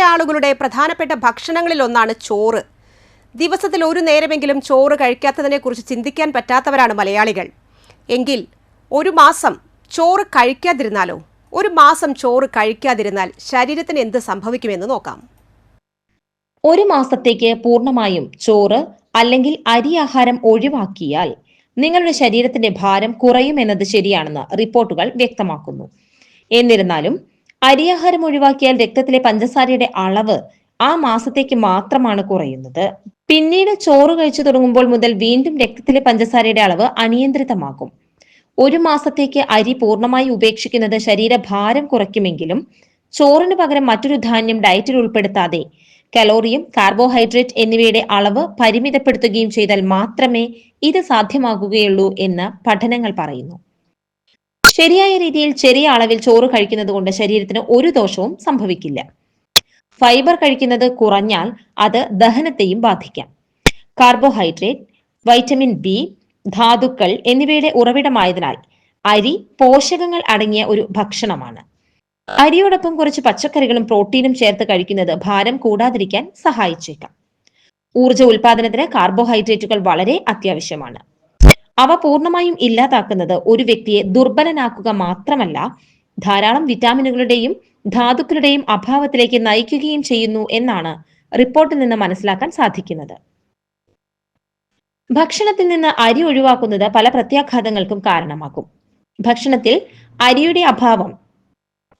ആളുകളുടെ പ്രധാനപ്പെട്ട ഭക്ഷണങ്ങളിൽ ഒന്നാണ് ചോറ്. ദിവസത്തിൽ ഒരു നേരമെങ്കിലും ചോറ് കഴിക്കാത്തതിനെക്കുറിച്ച് ചിന്തിക്കാൻ പറ്റാത്തവരാണ് മലയാളികൾ. എങ്കിൽ ഒരു മാസം ചോറ് കഴിക്കാതിരുന്നാലോ? ഒരു മാസം ചോറ് കഴിക്കാതിരുന്നാൽ ശരീരത്തിന് എന്ത് സംഭവിക്കുമെന്ന് നോക്കാം. ഒരു മാസത്തേക്ക് പൂർണമായും ചോറ് അല്ലെങ്കിൽ അരി ആഹാരം ഒഴിവാക്കിയാൽ നിങ്ങളുടെ ശരീരത്തിന്റെ ഭാരം കുറയും കുറയുമെന്നത് ശരിയാണെന്ന് റിപ്പോർട്ടുകൾ വ്യക്തമാക്കുന്നു. എന്നിരുന്നാലും അരിയാഹാരം ഒഴിവാക്കിയാൽ രക്തത്തിലെ പഞ്ചസാരയുടെ അളവ് ആ മാസത്തേക്ക് മാത്രമാണ് കുറയുന്നത്. പിന്നീട് ചോറ് കഴിച്ചു തുടങ്ങുമ്പോൾ മുതൽ വീണ്ടും രക്തത്തിലെ പഞ്ചസാരയുടെ അളവ് അനിയന്ത്രിതമാകും. ഒരു മാസത്തേക്ക് അരി പൂർണമായി ഉപേക്ഷിക്കുന്നത് ശരീരഭാരം കുറയ്ക്കുമെങ്കിലും ചോറിന് പകരം മറ്റൊരു ധാന്യം ഡയറ്റിൽ ഉൾപ്പെടുത്താതെ കലോറിയും കാർബോഹൈഡ്രേറ്റ് എന്നിവയുടെ അളവ് പരിമിതപ്പെടുത്തുകയും ചെയ്താൽ മാത്രമേ ഇത് സാധ്യമാകുകയുള്ളൂ എന്ന് പഠനങ്ങൾ പറയുന്നു. ശരിയായ രീതിയിൽ ചെറിയ അളവിൽ ചോറ് കഴിക്കുന്നത് കൊണ്ട് ശരീരത്തിന് ഒരു ദോഷവും സംഭവിക്കില്ല. ഫൈബർ കഴിക്കുന്നത് കുറഞ്ഞാൽ അത് ദഹനത്തെയും ബാധിക്കാം. കാർബോഹൈഡ്രേറ്റ് വൈറ്റമിൻ ബി ധാതുക്കൾ എന്നിവയുടെ ഉറവിടമായതിനാൽ അരി പോഷകങ്ങൾ അടങ്ങിയ ഒരു ഭക്ഷണമാണ്. അരിയോടൊപ്പം കുറച്ച് പച്ചക്കറികളും പ്രോട്ടീനും ചേർത്ത് കഴിക്കുന്നത് ഭാരം കൂടാതിരിക്കാൻ സഹായിച്ചേക്കാം. ഊർജ ഉൽപാദനത്തിന് കാർബോഹൈഡ്രേറ്റുകൾ വളരെ അത്യാവശ്യമാണ്. അവ പൂർണമായും ഇല്ലാതാക്കുന്നത് ഒരു വ്യക്തിയെ ദുർബലനാക്കുക മാത്രമല്ല ധാരാളം വിറ്റാമിനുകളുടെയും ധാതുക്കളുടെയും അഭാവത്തിലേക്ക് നയിക്കുകയും ചെയ്യുന്നു എന്നാണ് റിപ്പോർട്ടിൽ നിന്ന് മനസ്സിലാക്കാൻ സാധിക്കുന്നത്. ഭക്ഷണത്തിൽ നിന്ന് അരി ഒഴിവാക്കുന്നത് പല പ്രത്യാഘാതങ്ങൾക്കും കാരണമാകും. ഭക്ഷണത്തിൽ അരിയുടെ അഭാവം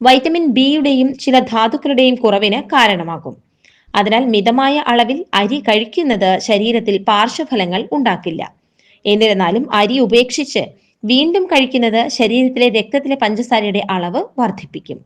വൈറ്റമിൻ ബിയുടെയും ചില ധാതുക്കളുടെയും കുറവിന് കാരണമാകും. അതിനാൽ മിതമായ അളവിൽ അരി കഴിക്കുന്നത് ശരീരത്തിൽ പാർശ്വഫലങ്ങൾ ഉണ്ടാക്കില്ല. എന്നിരുന്നാലും അരി ഉപേക്ഷിച്ച് വീണ്ടും കഴിക്കുന്നത് ശരീരത്തിലെ രക്തത്തിലെ പഞ്ചസാരയുടെ അളവ് വർദ്ധിപ്പിക്കും.